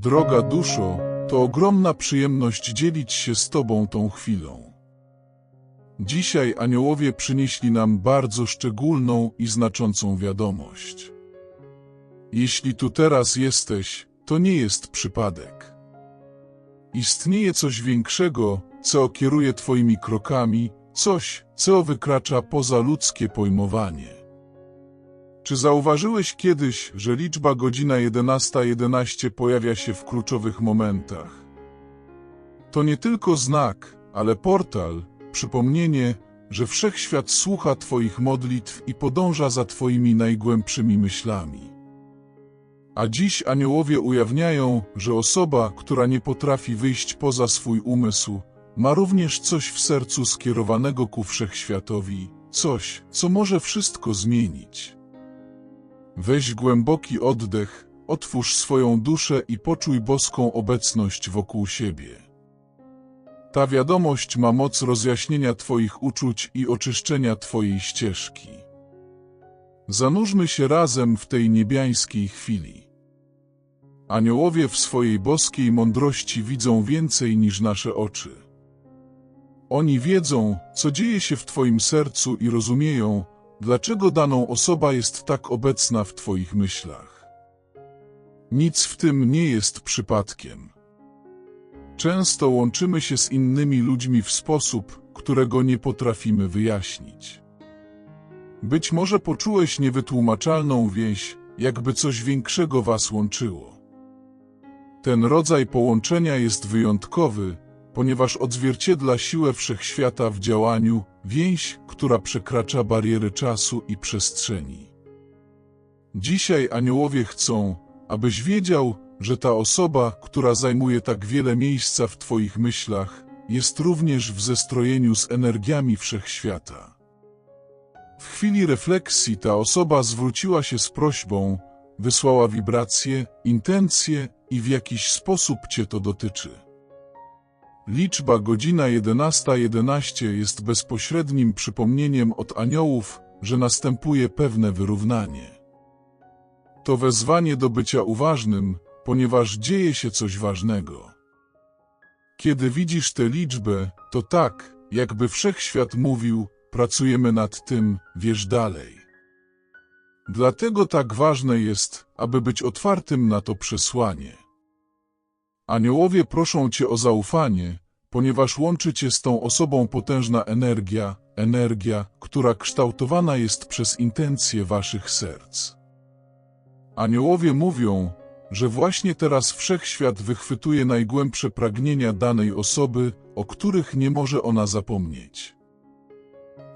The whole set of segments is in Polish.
Droga duszo, to ogromna przyjemność dzielić się z Tobą tą chwilą. Dzisiaj aniołowie przynieśli nam bardzo szczególną i znaczącą wiadomość. Jeśli tu teraz jesteś, to nie jest przypadek. Istnieje coś większego, co kieruje Twoimi krokami, coś, co wykracza poza ludzkie pojmowanie. Czy zauważyłeś kiedyś, że liczba godzina 11.11 pojawia się w kluczowych momentach? To nie tylko znak, ale portal, przypomnienie, że wszechświat słucha Twoich modlitw i podąża za Twoimi najgłębszymi myślami. A dziś aniołowie ujawniają, że osoba, która nie potrafi wyjść poza swój umysł, ma również coś w sercu skierowanego ku wszechświatowi, coś, co może wszystko zmienić. Weź głęboki oddech, otwórz swoją duszę i poczuj boską obecność wokół siebie. Ta wiadomość ma moc rozjaśnienia Twoich uczuć i oczyszczenia Twojej ścieżki. Zanurzmy się razem w tej niebiańskiej chwili. Aniołowie w swojej boskiej mądrości widzą więcej niż nasze oczy. Oni wiedzą, co dzieje się w Twoim sercu i rozumieją, dlaczego daną osoba jest tak obecna w Twoich myślach. Nic w tym nie jest przypadkiem. Często łączymy się z innymi ludźmi w sposób, którego nie potrafimy wyjaśnić. Być może poczułeś niewytłumaczalną więź, jakby coś większego was łączyło. Ten rodzaj połączenia jest wyjątkowy, ponieważ odzwierciedla siłę wszechświata w działaniu, więź, która przekracza bariery czasu i przestrzeni. Dzisiaj aniołowie chcą, abyś wiedział, że ta osoba, która zajmuje tak wiele miejsca w Twoich myślach, jest również w zestrojeniu z energiami wszechświata. W chwili refleksji ta osoba zwróciła się z prośbą, wysłała wibracje, intencje i w jakiś sposób Cię to dotyczy. Liczba godzina 11.11 11 jest bezpośrednim przypomnieniem od aniołów, że następuje pewne wyrównanie. To wezwanie do bycia uważnym, ponieważ dzieje się coś ważnego. Kiedy widzisz tę liczbę, to tak, jakby wszechświat mówił, pracujemy nad tym, wiesz dalej. Dlatego tak ważne jest, aby być otwartym na to przesłanie. Aniołowie proszą Cię o zaufanie, ponieważ łączy Cię z tą osobą potężna energia, energia, która kształtowana jest przez intencje Waszych serc. Aniołowie mówią, że właśnie teraz wszechświat wychwytuje najgłębsze pragnienia danej osoby, o których nie może ona zapomnieć.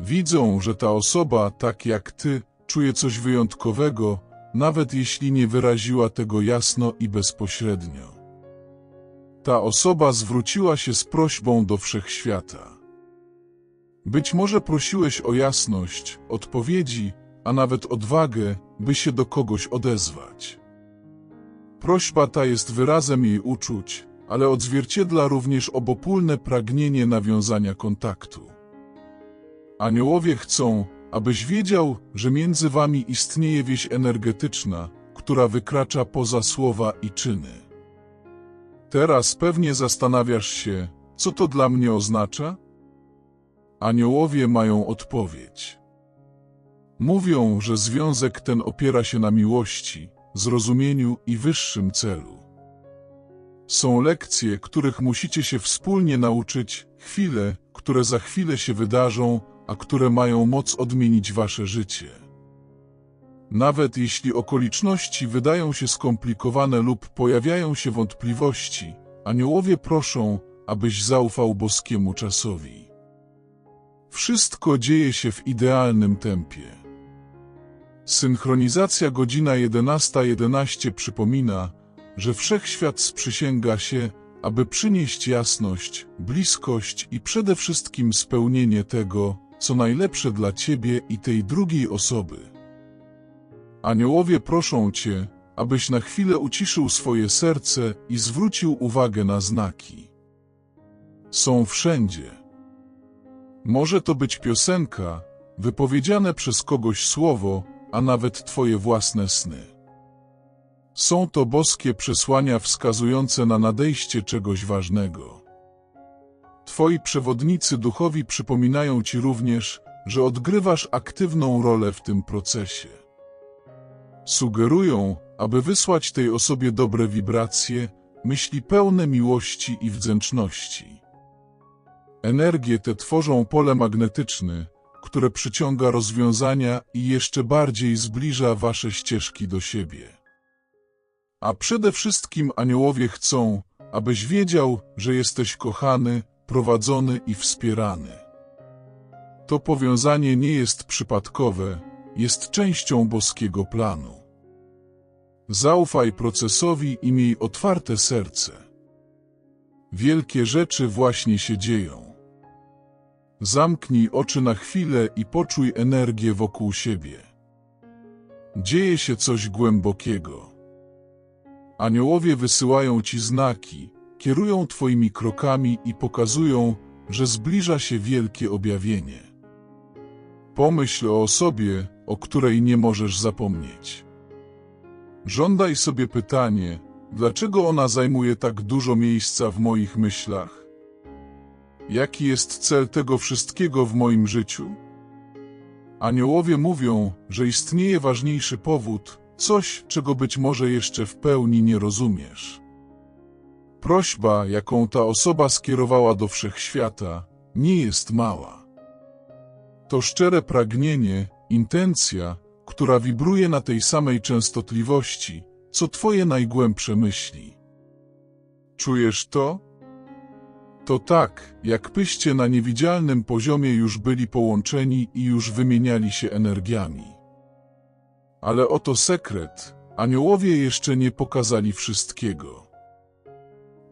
Widzą, że ta osoba, tak jak Ty, czuje coś wyjątkowego, nawet jeśli nie wyraziła tego jasno i bezpośrednio. Ta osoba zwróciła się z prośbą do wszechświata. Być może prosiłeś o jasność, odpowiedzi, a nawet odwagę, by się do kogoś odezwać. Prośba ta jest wyrazem jej uczuć, ale odzwierciedla również obopólne pragnienie nawiązania kontaktu. Aniołowie chcą, abyś wiedział, że między wami istnieje wieś energetyczna, która wykracza poza słowa i czyny. Teraz pewnie zastanawiasz się, co to dla mnie oznacza? Aniołowie mają odpowiedź. Mówią, że związek ten opiera się na miłości, zrozumieniu i wyższym celu. Są lekcje, których musicie się wspólnie nauczyć, chwile, które za chwilę się wydarzą, a które mają moc odmienić wasze życie. Nawet jeśli okoliczności wydają się skomplikowane lub pojawiają się wątpliwości, aniołowie proszą, abyś zaufał boskiemu czasowi. Wszystko dzieje się w idealnym tempie. Synchronizacja godzina 11.11 11 przypomina, że wszechświat sprzysięga się, aby przynieść jasność, bliskość i przede wszystkim spełnienie tego, co najlepsze dla Ciebie i tej drugiej osoby. Aniołowie proszą Cię, abyś na chwilę uciszył swoje serce i zwrócił uwagę na znaki. Są wszędzie. Może to być piosenka, wypowiedziane przez kogoś słowo, a nawet Twoje własne sny. Są to boskie przesłania wskazujące na nadejście czegoś ważnego. Twoi przewodnicy duchowi przypominają ci również, że odgrywasz aktywną rolę w tym procesie. Sugerują, aby wysłać tej osobie dobre wibracje, myśli pełne miłości i wdzięczności. Energie te tworzą pole magnetyczne, które przyciąga rozwiązania i jeszcze bardziej zbliża wasze ścieżki do siebie. A przede wszystkim aniołowie chcą, abyś wiedział, że jesteś kochany, prowadzony i wspierany. To powiązanie nie jest przypadkowe, jest częścią boskiego planu. Zaufaj procesowi i miej otwarte serce. Wielkie rzeczy właśnie się dzieją. Zamknij oczy na chwilę i poczuj energię wokół siebie. Dzieje się coś głębokiego. Aniołowie wysyłają ci znaki, kierują twoimi krokami i pokazują, że zbliża się wielkie objawienie. Pomyśl o osobie, o której nie możesz zapomnieć. Żądaj sobie pytanie, dlaczego ona zajmuje tak dużo miejsca w moich myślach? Jaki jest cel tego wszystkiego w moim życiu? Aniołowie mówią, że istnieje ważniejszy powód, coś, czego być może jeszcze w pełni nie rozumiesz. Prośba, jaką ta osoba skierowała do wszechświata, nie jest mała. To szczere pragnienie, intencja, która wibruje na tej samej częstotliwości, co Twoje najgłębsze myśli. Czujesz to? To tak, jakbyście na niewidzialnym poziomie już byli połączeni i już wymieniali się energiami. Ale oto sekret, aniołowie jeszcze nie pokazali wszystkiego.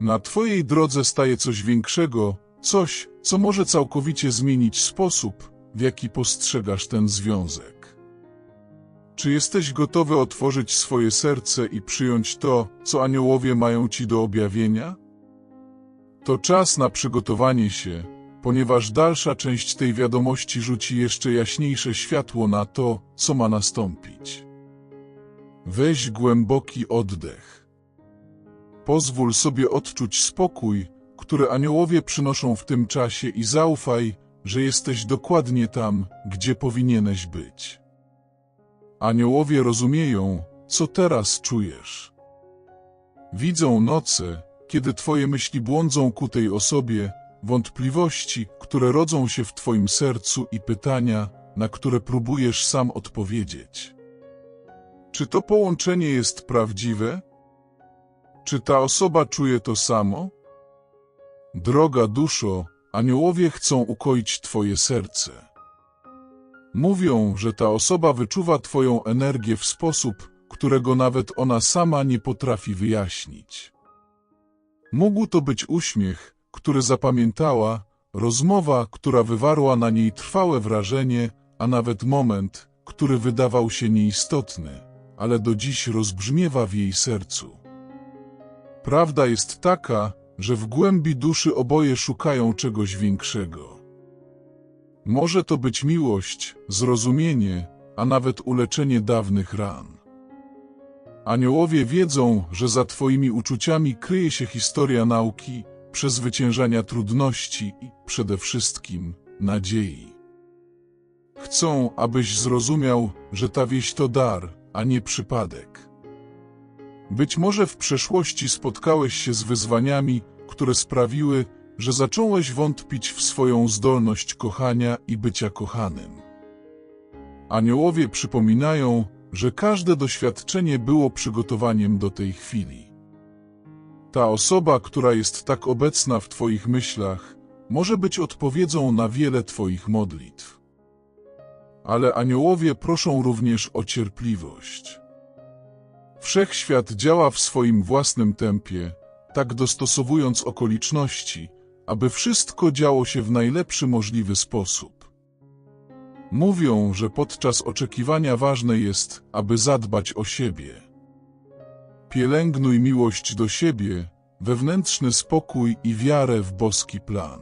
Na Twojej drodze staje coś większego, coś, co może całkowicie zmienić sposób, w jaki postrzegasz ten związek. Czy jesteś gotowy otworzyć swoje serce i przyjąć to, co aniołowie mają Ci do objawienia? To czas na przygotowanie się, ponieważ dalsza część tej wiadomości rzuci jeszcze jaśniejsze światło na to, co ma nastąpić. Weź głęboki oddech. Pozwól sobie odczuć spokój, który aniołowie przynoszą w tym czasie i zaufaj, że jesteś dokładnie tam, gdzie powinieneś być. Aniołowie rozumieją, co teraz czujesz. Widzą noce, kiedy twoje myśli błądzą ku tej osobie, wątpliwości, które rodzą się w twoim sercu i pytania, na które próbujesz sam odpowiedzieć. Czy to połączenie jest prawdziwe? Czy ta osoba czuje to samo? Droga duszo, aniołowie chcą ukoić twoje serce. Mówią, że ta osoba wyczuwa twoją energię w sposób, którego nawet ona sama nie potrafi wyjaśnić. Mógł to być uśmiech, który zapamiętała, rozmowa, która wywarła na niej trwałe wrażenie, a nawet moment, który wydawał się nieistotny, ale do dziś rozbrzmiewa w jej sercu. Prawda jest taka, że w głębi duszy oboje szukają czegoś większego. Może to być miłość, zrozumienie, a nawet uleczenie dawnych ran. Aniołowie wiedzą, że za Twoimi uczuciami kryje się historia nauki, przezwyciężania trudności i, przede wszystkim, nadziei. Chcą, abyś zrozumiał, że ta wieś to dar, a nie przypadek. Być może w przeszłości spotkałeś się z wyzwaniami, które sprawiły, że zacząłeś wątpić w swoją zdolność kochania i bycia kochanym. Aniołowie przypominają, że każde doświadczenie było przygotowaniem do tej chwili. Ta osoba, która jest tak obecna w Twoich myślach, może być odpowiedzią na wiele Twoich modlitw. Ale aniołowie proszą również o cierpliwość. Wszechświat działa w swoim własnym tempie, tak dostosowując okoliczności, aby wszystko działo się w najlepszy możliwy sposób. Mówią, że podczas oczekiwania ważne jest, aby zadbać o siebie. Pielęgnuj miłość do siebie, wewnętrzny spokój i wiarę w boski plan.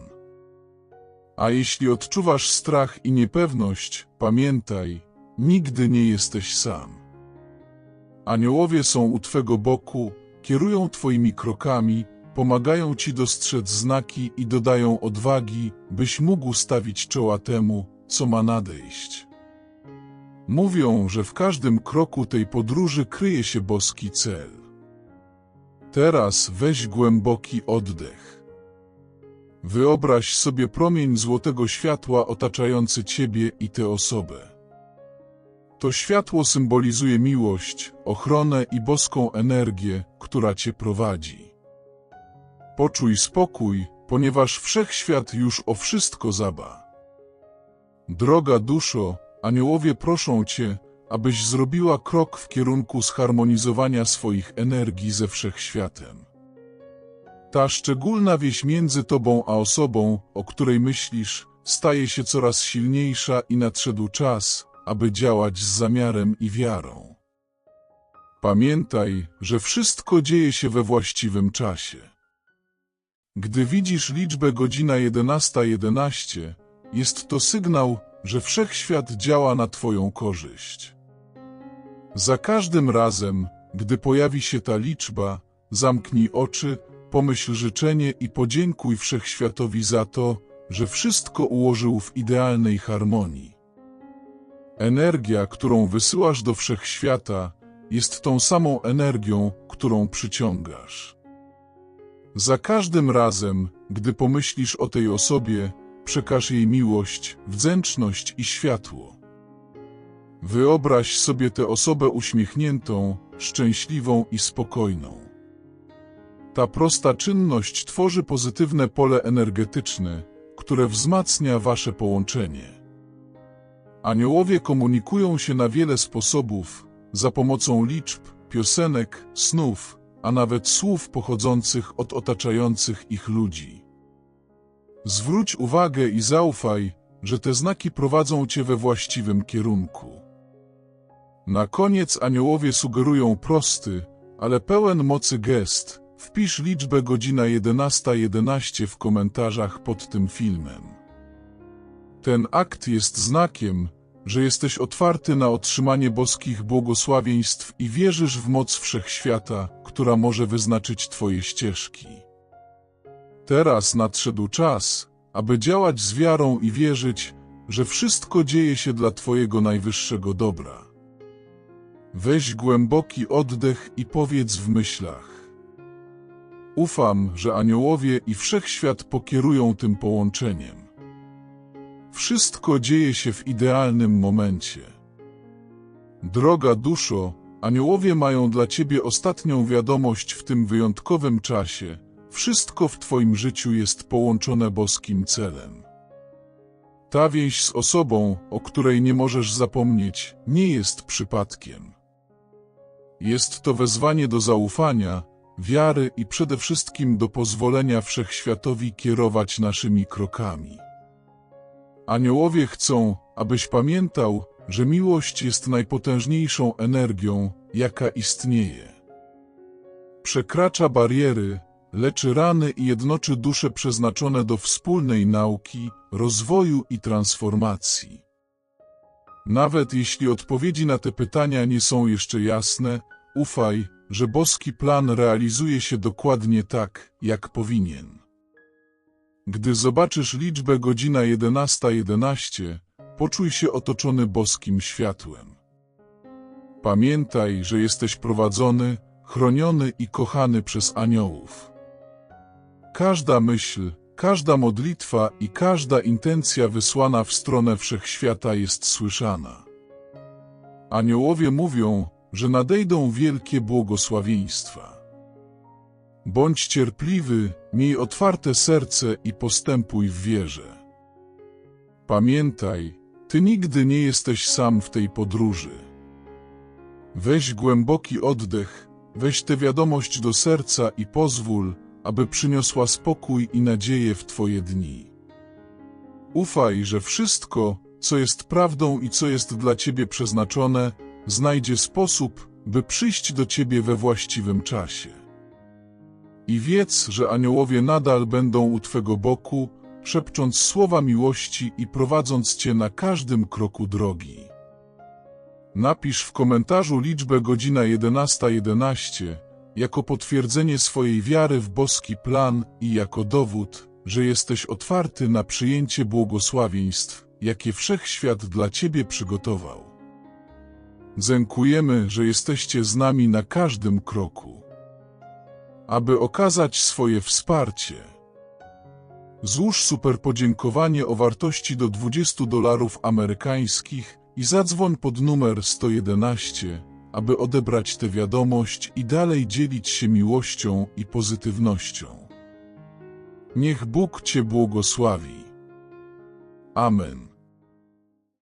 A jeśli odczuwasz strach i niepewność, pamiętaj, nigdy nie jesteś sam. Aniołowie są u Twego boku, kierują Twoimi krokami, pomagają Ci dostrzec znaki i dodają odwagi, byś mógł stawić czoła temu, co ma nadejść. Mówią, że w każdym kroku tej podróży kryje się boski cel. Teraz weź głęboki oddech. Wyobraź sobie promień złotego światła otaczający Ciebie i tę osobę. To światło symbolizuje miłość, ochronę i boską energię, która Cię prowadzi. Poczuj spokój, ponieważ wszechświat już o wszystko zaba. Droga duszo, aniołowie proszą Cię, abyś zrobiła krok w kierunku zharmonizowania swoich energii ze wszechświatem. Ta szczególna wieś między Tobą a osobą, o której myślisz, staje się coraz silniejsza i nadszedł czas, aby działać z zamiarem i wiarą. Pamiętaj, że wszystko dzieje się we właściwym czasie. Gdy widzisz liczbę godzina 11.11, jest to sygnał, że wszechświat działa na Twoją korzyść. Za każdym razem, gdy pojawi się ta liczba, zamknij oczy, pomyśl życzenie i podziękuj wszechświatowi za to, że wszystko ułożył w idealnej harmonii. Energia, którą wysyłasz do wszechświata, jest tą samą energią, którą przyciągasz. Za każdym razem, gdy pomyślisz o tej osobie, przekaż jej miłość, wdzięczność i światło. Wyobraź sobie tę osobę uśmiechniętą, szczęśliwą i spokojną. Ta prosta czynność tworzy pozytywne pole energetyczne, które wzmacnia wasze połączenie. Aniołowie komunikują się na wiele sposobów, za pomocą liczb, piosenek, snów, a nawet słów pochodzących od otaczających ich ludzi. Zwróć uwagę i zaufaj, że te znaki prowadzą cię we właściwym kierunku. Na koniec aniołowie sugerują prosty, ale pełen mocy gest. Wpisz liczbę godzina 11.11 11 w komentarzach pod tym filmem. Ten akt jest znakiem, że jesteś otwarty na otrzymanie boskich błogosławieństw i wierzysz w moc wszechświata, która może wyznaczyć Twoje ścieżki. Teraz nadszedł czas, aby działać z wiarą i wierzyć, że wszystko dzieje się dla Twojego najwyższego dobra. Weź głęboki oddech i powiedz w myślach. Ufam, że aniołowie i wszechświat pokierują tym połączeniem. Wszystko dzieje się w idealnym momencie. Droga duszo, aniołowie mają dla ciebie ostatnią wiadomość w tym wyjątkowym czasie. Wszystko w twoim życiu jest połączone boskim celem. Ta więź z osobą, o której nie możesz zapomnieć, nie jest przypadkiem. Jest to wezwanie do zaufania, wiary i przede wszystkim do pozwolenia wszechświatowi kierować naszymi krokami. Aniołowie chcą, abyś pamiętał, że miłość jest najpotężniejszą energią, jaka istnieje. Przekracza bariery, leczy rany i jednoczy dusze przeznaczone do wspólnej nauki, rozwoju i transformacji. Nawet jeśli odpowiedzi na te pytania nie są jeszcze jasne, ufaj, że boski plan realizuje się dokładnie tak, jak powinien. Gdy zobaczysz liczbę godzina 11.11, 11, poczuj się otoczony boskim światłem. Pamiętaj, że jesteś prowadzony, chroniony i kochany przez aniołów. Każda myśl, każda modlitwa i każda intencja wysłana w stronę wszechświata jest słyszana. Aniołowie mówią, że nadejdą wielkie błogosławieństwa. Bądź cierpliwy, miej otwarte serce i postępuj w wierze. Pamiętaj, ty nigdy nie jesteś sam w tej podróży. Weź głęboki oddech, weź tę wiadomość do serca i pozwól, aby przyniosła spokój i nadzieję w Twoje dni. Ufaj, że wszystko, co jest prawdą i co jest dla Ciebie przeznaczone, znajdzie sposób, by przyjść do Ciebie we właściwym czasie. I wiedz, że aniołowie nadal będą u Twego boku, szepcząc słowa miłości i prowadząc Cię na każdym kroku drogi. Napisz w komentarzu liczbę godzina 11.11 jako potwierdzenie swojej wiary w boski plan i jako dowód, że jesteś otwarty na przyjęcie błogosławieństw, jakie wszechświat dla Ciebie przygotował. Dziękujemy, że jesteście z nami na każdym kroku. Aby okazać swoje wsparcie, złóż super podziękowanie o wartości do 20 dolarów amerykańskich i zadzwoń pod numer 111, aby odebrać tę wiadomość i dalej dzielić się miłością i pozytywnością. Niech Bóg Cię błogosławi. Amen.